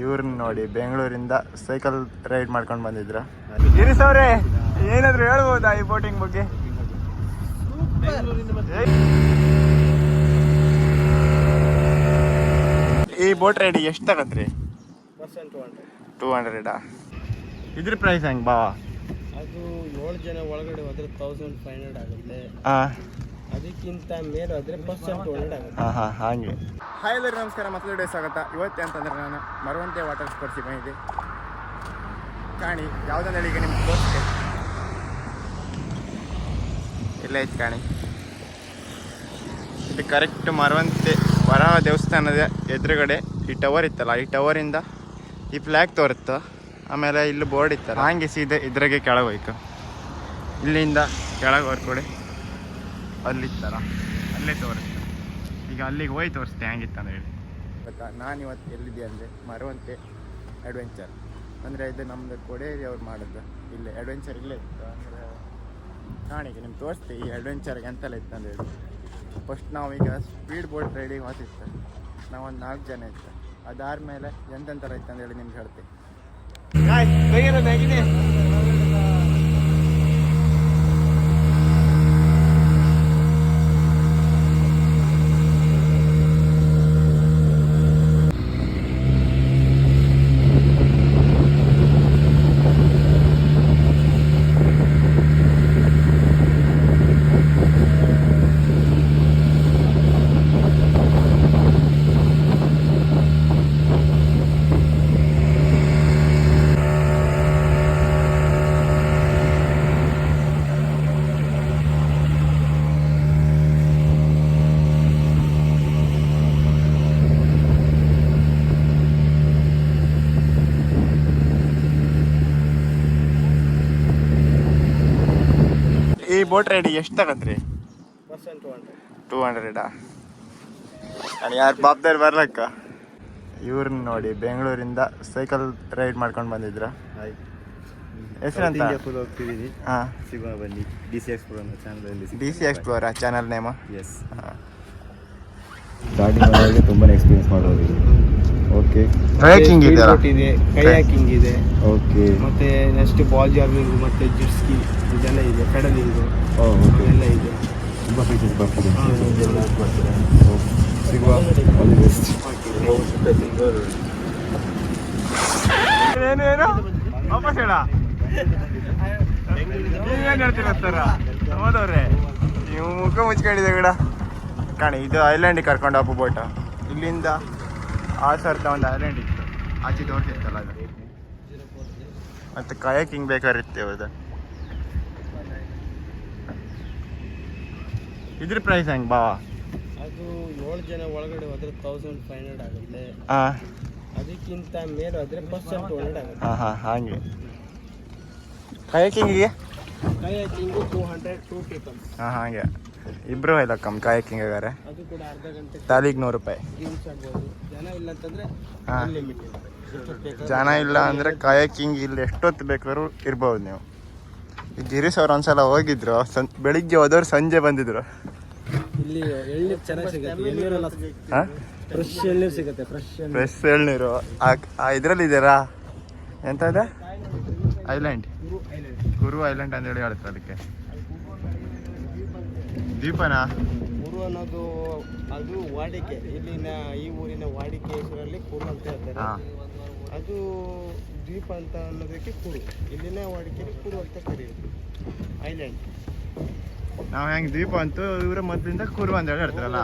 ಇವ್ರನ್ನ ನೋಡಿ ಬೆಂಗಳೂರಿಂದ ಸೈಕಲ್ ರೈಡ್ ಮಾಡ್ಕೊಂಡು ಬಂದಿದ್ರ. ಗಿರೀಶ್ ಅವ್ರೆ ಏನಾದ್ರು ಹೇಳ್ಬೋದಾ ಈ ಬೋಟಿಂಗ್ ಬಗ್ಗೆ? ಈ ಬೋಟ್ ರೈಡ್ ಎಷ್ಟು ತಗತ್ರಿ? ಟೂ ಹಂಡ್ರೆಡ್ ಇದ್ರ ಪ್ರೈಸ್ ಹೆಂಗ್ ಬಾ ಅದು ಏಳು ಜನ ಒಳಗಡೆ ಹೋದ್ರೆ ತೌಸಂಡ್ ಫೈವ್ ಹಂಡ್ರೆಡ್ ಆಗುತ್ತೆ. ಹಾಂ ಅದಕ್ಕಿಂತ ಮೇಲೆ ಹೋದ್ರೆ ಪರ್ಸೆಂಟ್ ಹಾಂ ಹಾಂ ಹಾಗೆ. ಹಾಯ್ ಎಲ್ಲರಿಗೂ ನಮಸ್ಕಾರ ಡೇ ಸ್ವಾಗತ. ಇವತ್ತು ಅಂತಂದ್ರೆ ನಾನು ಮರವಂತೆ ವಾಟರ್ ಸ್ಪೋರ್ಟ್ಸ್ ಬಂದಿದ್ದೆ. ಕಾಣಿ ಯಾವುದಂದ್ರೆ ಹೇಳಿ ಈಗ ನಿಮ್ಗೆ ತೋರಿಸ್ತೆ ಇಲ್ಲ ಐತೆ ಕಾಣಿ. ಇದು ಕರೆಕ್ಟ್ ಮರವಂತೆ ವರ ದೇವಸ್ಥಾನದ ಎದುರುಗಡೆ ಈ ಟವರ್ ಇತ್ತಲ್ಲ ಈ ಟವರಿಂದ ಈ ಫ್ಲ್ಯಾಗ್ ತೋರುತ್ತ. ಆಮೇಲೆ ಇಲ್ಲಿ ಬೋರ್ಡ್ ಇತ್ತಲ್ಲ ಹಂಗೆ ಸೀದೆ ಇದ್ರಾಗೆ ಕೆಳಗೆ ಹೋಯ್ತು. ಇಲ್ಲಿಂದ ಕೆಳಗೆ ಹೊರ್ಕೊಡಿ ಅಲ್ಲಿತ್ತಲ್ಲ? ಅಲ್ಲೇ ತೋರಿಸ್ತೆ ಈಗ ಅಲ್ಲಿಗೆ ಹೋಗಿ ತೋರಿಸ್ತೆ ಹೆಂಗಿತ್ತು ಅಂತ ಹೇಳಿ. ಗೊತ್ತಾ? ನಾನು ಇವತ್ತು ಎಲ್ಲಿದ್ದೆ ಅಂದರೆ ಮರವಂತೆ ಅಡ್ವೆಂಚರ್ ಅಂದರೆ ಇದು ನಮ್ಮದು ಕೊಡೇರಿ ಅವ್ರು ಮಾಡಿದ್ದು. ಇಲ್ಲೇ ಅಡ್ವೆಂಚರ್ ಇಲ್ಲೇ ಇತ್ತು. ಅಂದರೆ ನಾಳೆಗೆ ನಿಮ್ಗೆ ತೋರಿಸ್ತೆ ಈ ಅಡ್ವೆಂಚರ್ಗೆ ಎಂತೆಲ್ಲ ಇತ್ತು ಅಂತ ಹೇಳಿ. ಫಸ್ಟ್ ನಾವೀಗ ಸ್ಪೀಡ್ ಬೋಟ್ ರೈಡಿಗೆ ಹೋಗ್ತಿತ್ತು ನಾವೊಂದು ನಾಲ್ಕು ಜನ ಇತ್ತು ಅದಾದ್ಮೇಲೆ ಎಂತೆಂಥರ ಇತ್ತು ಅಂತ ಹೇಳಿ ನಿಮ್ಗೆ ಹೇಳ್ತೆ. ಈ ಬೋಟ್ ರೈಡಿಗೆ ಎಷ್ಟು ತಗಂತ್ರಿ ಟು ಹಂಡ್ರೆಡ್ ನಾನು ಯಾರು ಬಾಬ್ದಾರ್ ಬರ್ಲಕ್ಕ? ಇವ್ರನ್ನ ನೋಡಿ ಬೆಂಗಳೂರಿಂದ ಸೈಕಲ್ ರೈಡ್ ಮಾಡ್ಕೊಂಡು ಬಂದಿದ್ರ. ಹೆಸರಂತ ಇಂಡಿಯಾ ಫುಲ್ ಹೋಗ್ತಿದ್ದೀನಿ ಹಾಂ. ಸಿಗೋಣ ಬನ್ನಿ. ಡಿ ಸಿ ಎಕ್ಸ್ಪ್ಲೋರ್ ಅನ್ನೋ ಚಾನಲಲ್ಲಿ D C explore channel name is starting ಮಾಡೋರಿಗೆ ತುಂಬಾ ಎಕ್ಸ್ಪೀರಿಯನ್ಸ್ ಮಾಡೋದು ಓಕೆ ಟ್ರೈಕಿಂಗ್ ಇದೆ ಇದೆ ಕೈಯಾಕಿಂಗ್ ಇದೆ. ಓಕೆ ಮತ್ತೆ ನೆಕ್ಸ್ಟ್ ಬಾಲ್ ಜಾರ್ನಿಂಗ್ ಮತ್ತೆ ಜಿಟ್ಸ್ಕಿ ಇದೆಲ್ಲ ಇದೆ ಪೆಡಲಿಂಗ್ ಓಕೆ ಎಲ್ಲ ಇದೆ. ತುಂಬಾ ಫೀಚರ್ಸ್ ಬರ್ತದೆ. ಸಿಗುವ? ಆಲ್ ದಿ ಬೆಸ್ಟ್ ಏನು ಏನು? ವಾಪಸ್ ಹೇಳ. ನೀವೇನು ಹೇಳ್ತೀರ ಸರ್ ಹೋದವ್ರೆ ನೀವು ಮುಖ ಮುಚ್ಕೊಂಡಿದೆ ಗಿಡ ಕಾಣಿ ಇದು ಐಲ್ಯಾಂಡಿಗೆ ಕರ್ಕೊಂಡು ಹಬ್ಬ ಬೋಟ ಇಲ್ಲಿಂದ ಆ ಸರ್ತ ಒಂದು ಐಲ್ಯಾಂಡ್ ಇತ್ತು. ಆಚೆ ತೋರಿಸಿತ್ತಲ್ಲ ಅದು. ಮತ್ತು ಕಯಾಕಿಂಗ್ ಬೇಕಾಗಿರುತ್ತೆ ಹೌದಾ ಇದ್ರ ಪ್ರೈಸ್ ಹೆಂಗೆ ಬಾ ಅದು ಏಳು ಜನ ಒಳಗಡೆ ಹೋದ್ರೆ ತೌಸಂಡ್ ಫೈವ್ ಹಂಡ್ರೆಡ್ ಆಗುತ್ತೆ. ಹಾಂ ಅದಕ್ಕಿಂತ ಮೇಲೆ ಹೋದ್ರೆ ಪರ್ಸೆಂಟ್ ಟು ಹಂಡ್ರೆಡ್ ಆಗುತ್ತೆ. ಹಾಂ ಹಾಂ ಹಾಗೆ. ಕಯಾಕಿಂಗಿಗೆ kayaking two hundred two people ಹಾಂ ಹಾಗೆ. ಇಬ್ಬರು ಇಲ್ಲ ಕಮ್ ಕಾಯಕಿಂಗ್ ಆಗಾರೆ ಅದು ಕೂಡ ಅರ್ಧ ಗಂಟೆ ತಾಲಿಗೆ ನೂರು ರೂಪಾಯಿ. ಡ್ರಿಂಕ್ಸ್ ಜನ ಇಲ್ಲ ಅಂತಂದ್ರೆ ಹಾ. ಅನ್ಲಿಮಿಟೆಡ್ ಜನ ಇಲ್ಲ ಅಂದರೆ ಕಾಯಕಿಂಗ್ ಇಲ್ಲಿ ಎಷ್ಟೊತ್ತು ಬೇಕಾದ್ರು ಇರ್ಬೋದು ನೀವು. ಈ ಗಿರೀಶ್ ಅವ್ರು ಒಂದ್ಸಲ ಹೋಗಿದ್ರು. ಸಂ ಬೆಳಿಗ್ಗೆ ಹೋದವ್ರು ಸಂಜೆ ಬಂದಿದ್ರು. ಇಲ್ಲಿ ಎಳ್ನೀರು ಚೆನ್ನಾಗಿ ಸಿಗುತ್ತೆ. ಎಳ್ನೀರೆಲ್ಲ ಹಾಂ? ಫ್ರೆಶ್ ಎಳ್ನೀರು ಸಿಗುತ್ತೆ ಫ್ರೆಶ್ ಫ್ರೆಶ್ ಎಳ್ನೀರು. ಆ ಇದರಲ್ಲಿ ಇದೆಯಾ ಎಂತ ಇದೆ? ಐಲ್ಯಾಂಡ್ ಗುರು ಐಲ್ಯಾಂಡ್ ಅಂತ ಹೇಳಿ ಹೇಳ್ತಾರೆ ಅದಕ್ಕೆ. ದೀಪನಾ? ಕುರು ಅನ್ನೋದು ಅದು ವಾಡಿಕೆ. ಇಲ್ಲಿನ ಈ ಊರಿನ ವಾಡಿಕೆ ಹೆಸರಲ್ಲಿ ಕುರು ಅಂತ ಹೇಳ್ತಾರೆ. ಅದು ದ್ವೀಪ ಅಂತ ಅನ್ನೋದಕ್ಕೆ ಕುರು. ಇಲ್ಲಿನ ವಾಡಿಕೆಯಲ್ಲಿ ಕುರು ಅಂತ ಕರೆಯೋದು. ಐಲ್ಯಾಂಡ್ ನಾವು ಹೆಂಗೆ ದೀಪ ಅಂತೂ ಇವರ ಮೊದಲಿಂದ ಕುರು ಅಂತ ಹೇಳಿ ಹೇಳ್ತಾರಲ್ಲ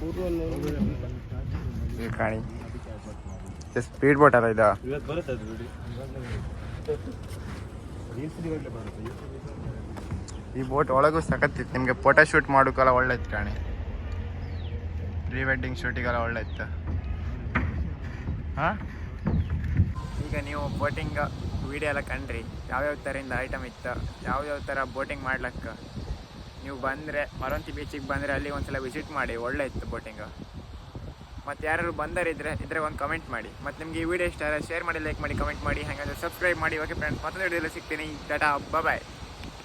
ಕುರು ಅನ್ನೋದು ಕಾಣಿ. ಸ್ಪೀಡ್ ಬೋಟ್ ಅಲ್ಲ ಇದು. ಇವತ್ತು ಬರುತ್ತೆ ಈ ಬೋಟ್ ಒಳಗೂ ಸಕತ್ತಿತ್ತು ನಿಮಗೆ ಫೋಟೋ ಶೂಟ್ ಮಾಡೋಕ್ಕೆಲ್ಲ ಒಳ್ಳೆ ಇತ್ತು ಕಾಣಿ. ಪ್ರೀ ವೆಡ್ಡಿಂಗ್ ಶೂಟಿಗೆಲ್ಲ ಒಳ್ಳೆ ಇತ್ತು ಹಾಂ? ಈಗ ನೀವು ಬೋಟಿಂಗ್ ವೀಡಿಯೋ ಎಲ್ಲ ಕಂಡ್ರಿ. ಯಾವ್ಯಾವ ಥರದಿಂದ ಐಟಮ್ ಇತ್ತು? ಯಾವ್ಯಾವ ಥರ ಬೋಟಿಂಗ್ ಮಾಡ್ಲಕ್ಕ? ನೀವು ಬಂದರೆ, ಮರವಂತಿ ಬೀಚಿಗೆ ಬಂದರೆ ಅಲ್ಲಿ ಒಂದ್ಸಲ ವಿಸಿಟ್ ಮಾಡಿ ಒಳ್ಳೆ ಇತ್ತು ಬೋಟಿಂಗ್ ಮತ್ತು ಯಾರು ಬಂದರಿದ್ರೆ, ಇದ್ರೆ ಒಂದು ಕಮೆಂಟ್ ಮಾಡಿ. ಮತ್ತು ನಿಮಗೆ ಈ ವಿಡಿಯೋ ಇಷ್ಟ ಶೇರ್ ಮಾಡಿ ಲೈಕ್ ಮಾಡಿ ಕಮೆಂಟ್ ಮಾಡಿ. ಹಾಗಾದ್ರೆ ಸಬ್ಸ್ಕ್ರೈಬ್ ಮಾಡಿ. ಓಕೆ ಫ್ರೆಂಡ್ಸ್ ಮತ್ತೊಂದು ವಿಡಿಯೋದಲ್ಲಿ ಸಿಗ್ತೀನಿ. ಟಾಟಾ ಬಾಯ್